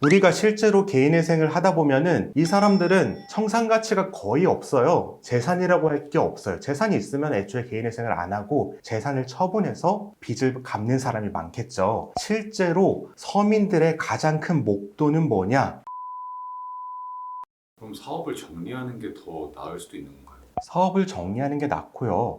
우리가 실제로 개인회생을 하다 보면은 이 사람들은 청산 가치가 거의 없어요. 재산이라고 할 게 없어요. 재산이 있으면 애초에 개인회생을 안 하고 재산을 처분해서 빚을 갚는 사람이 많겠죠. 실제로 서민들의 가장 큰 목돈은 뭐냐? 그럼 사업을 정리하는 게 더 나을 수도 있는 건가요? 사업을 정리하는 게 낫고요.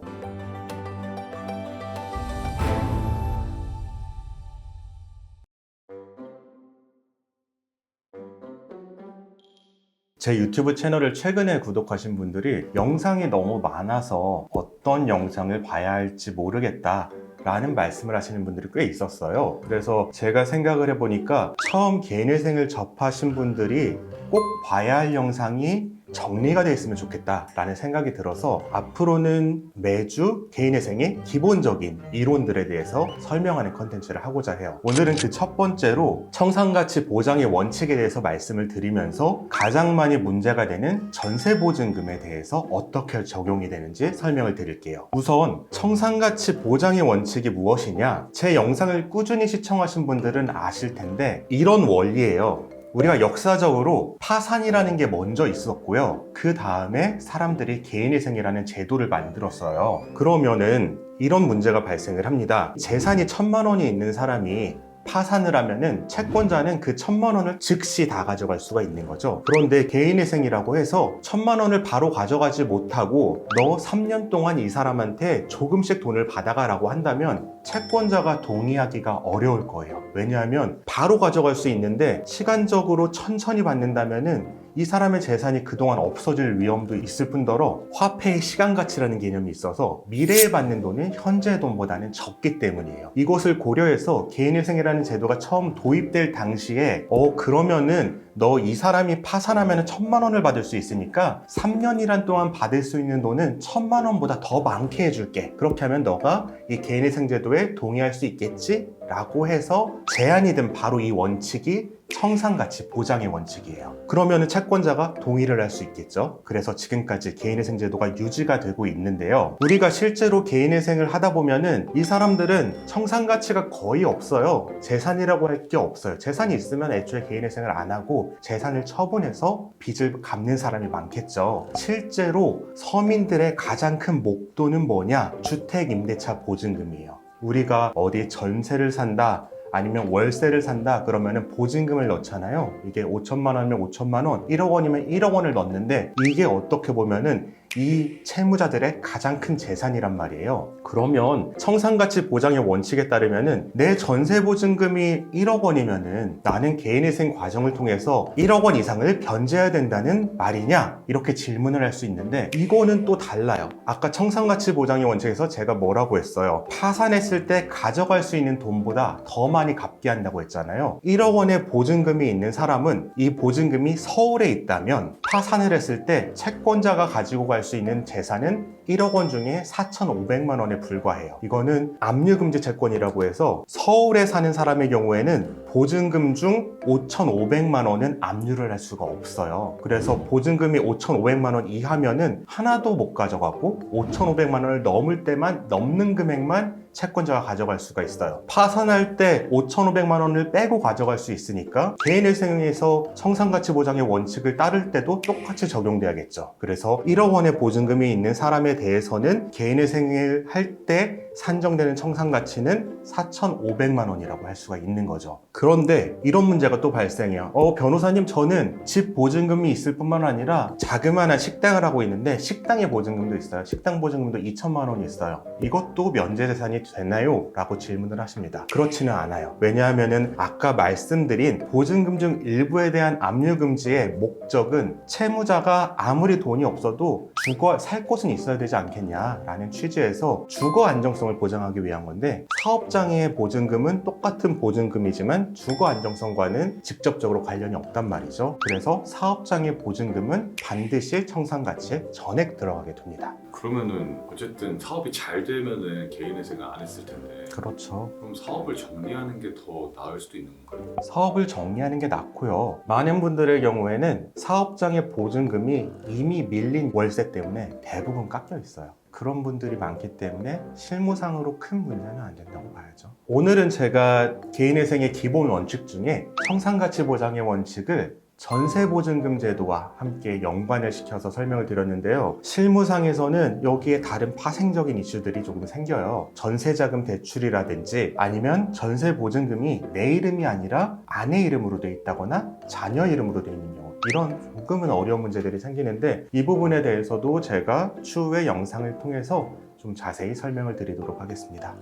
제 유튜브 채널을 최근에 구독하신 분들이 영상이 너무 많아서 어떤 영상을 봐야 할지 모르겠다. 라는 말씀을 하시는 분들이 꽤 있었어요. 그래서 제가 생각을 해보니까 처음 개인회생을 접하신 분들이 꼭 봐야 할 영상이 정리가 되어 있으면 좋겠다라는 생각이 들어서 앞으로는 매주 개인회생의 기본적인 이론들에 대해서 설명하는 컨텐츠를 하고자 해요. 오늘은 그 첫 번째로 청산가치 보장의 원칙에 대해서 말씀을 드리면서 가장 많이 문제가 되는 전세보증금에 대해서 어떻게 적용이 되는지 설명을 드릴게요. 우선 청산가치 보장의 원칙이 무엇이냐? 제 영상을 꾸준히 시청하신 분들은 아실 텐데 이런 원리예요. 우리가 역사적으로 파산이라는 게 먼저 있었고요. 그 다음에 사람들이 개인회생이라는 제도를 만들었어요. 그러면은 이런 문제가 발생을 합니다. 재산이 천만 원이 있는 사람이 파산을 하면은 채권자는 그 천만 원을 즉시 다 가져갈 수가 있는 거죠. 그런데 개인회생이라고 해서 천만 원을 바로 가져가지 못하고 너 3년 동안 이 사람한테 조금씩 돈을 받아가라고 한다면 채권자가 동의하기가 어려울 거예요. 왜냐하면 바로 가져갈 수 있는데 시간적으로 천천히 받는다면은 이 사람의 재산이 그동안 없어질 위험도 있을 뿐더러 화폐의 시간 가치라는 개념이 있어서 미래에 받는 돈은 현재의 돈보다는 적기 때문이에요. 이것을 고려해서 개인회생이라는 제도가 처음 도입될 당시에 어 그러면은 너 이 사람이 파산하면 천만 원을 받을 수 있으니까 3년이란 동안 받을 수 있는 돈은 천만 원보다 더 많게 해줄게. 그렇게 하면 너가 이 개인회생 제도에 동의할 수 있겠지? 라고 해서 제안이 든 바로 이 원칙이 청산가치 보장의 원칙이에요. 그러면 채권자가 동의를 할 수 있겠죠. 그래서 지금까지 개인회생 제도가 유지가 되고 있는데요. 우리가 실제로 개인회생을 하다 보면은 이 사람들은 청산가치가 거의 없어요. 재산이라고 할 게 없어요. 재산이 있으면 애초에 개인회생을 안 하고 재산을 처분해서 빚을 갚는 사람이 많겠죠. 실제로 서민들의 가장 큰 목돈은 뭐냐? 주택임대차 보증금이에요. 우리가 어디 전세를 산다, 아니면 월세를 산다 그러면은 보증금을 넣잖아요. 이게 5천만 원이면 5천만 원, 1억 원이면 1억 원을 넣는데 이게 어떻게 보면은 이 채무자들의 가장 큰 재산이란 말이에요. 그러면 청산가치 보장의 원칙에 따르면은 내 전세 보증금이 1억 원이면은 나는 개인회생 과정을 통해서 1억 원 이상을 변제해야 된다는 말이냐? 이렇게 질문을 할 수 있는데 이거는 또 달라요. 아까 청산가치 보장의 원칙에서 제가 뭐라고 했어요? 파산했을 때 가져갈 수 있는 돈보다 더 많이 갚게 한다고 했잖아요. 1억 원의 보증금이 있는 사람은 이 보증금이 서울에 있다면 파산을 했을 때 채권자가 가지고 갈수 있는 재산은 1억 원 중에 4,500만 원에 불과해요. 이거는 압류금지 채권이라고 해서 서울에 사는 사람의 경우에는 보증금 중 5,500만 원은 압류를 할 수가 없어요. 그래서 보증금이 5,500만 원 이하면은 하나도 못 가져가고 5,500만 원을 넘을 때만 넘는 금액만 채권자가 가져갈 수가 있어요. 파산할 때 5,500만 원을 빼고 가져갈 수 있으니까 개인회생에서 청산가치 보장의 원칙을 따를 때도 똑같이 적용돼야겠죠. 그래서 1억 원의 보증금이 있는 사람에 대해서는 개인회생을 할때 산정되는 청산 가치는 4,500만 원이라고 할 수가 있는 거죠. 그런데 이런 문제가 또 발생해요. 어, 변호사님, 저는 집 보증금이 있을 뿐만 아니라 자그마한 식당을 하고 있는데 식당의 보증금도 있어요. 식당 보증금도 2천만 원이 있어요. 이것도 면제 대상이 되나요? 라고 질문을 하십니다. 그렇지는 않아요. 왜냐하면은 아까 말씀드린 보증금 중 일부에 대한 압류 금지의 목적은 채무자가 아무리 돈이 없어도 주거 살 곳은 있어야 되지 않겠냐라는 취지에서 주거 안정성을 보장하기 위한 건데 사업장의 보증금은 똑같은 보증금이지만 주거 안정성과는 직접적으로 관련이 없단 말이죠. 그래서 사업장의 보증금은 반드시 청산가치에 전액 들어가게 됩니다. 그러면은 어쨌든 사업이 잘 되면은 개인회생을 안 했을 텐데 그렇죠. 그럼 사업을 정리하는 게 더 나을 수도 있는 건가요? 사업을 정리하는 게 낫고요. 많은 분들의 경우에는 사업장의 보증금이 이미 밀린 월세 때문에 대부분 깎여 있어요. 그런 분들이 많기 때문에 실무상으로 큰 문제는 안 된다고 봐야죠. 오늘은 제가 개인회생의 기본 원칙 중에 청산가치 보장의 원칙을 전세보증금 제도와 함께 연관을 시켜서 설명을 드렸는데요. 실무상에서는 여기에 다른 파생적인 이슈들이 조금 생겨요. 전세자금 대출이라든지 아니면 전세보증금이 내 이름이 아니라 아내 이름으로 돼 있다거나 자녀 이름으로 돼 있는 경우 이런 조금은 어려운 문제들이 생기는데 이 부분에 대해서도 제가 추후에 영상을 통해서 좀 자세히 설명을 드리도록 하겠습니다.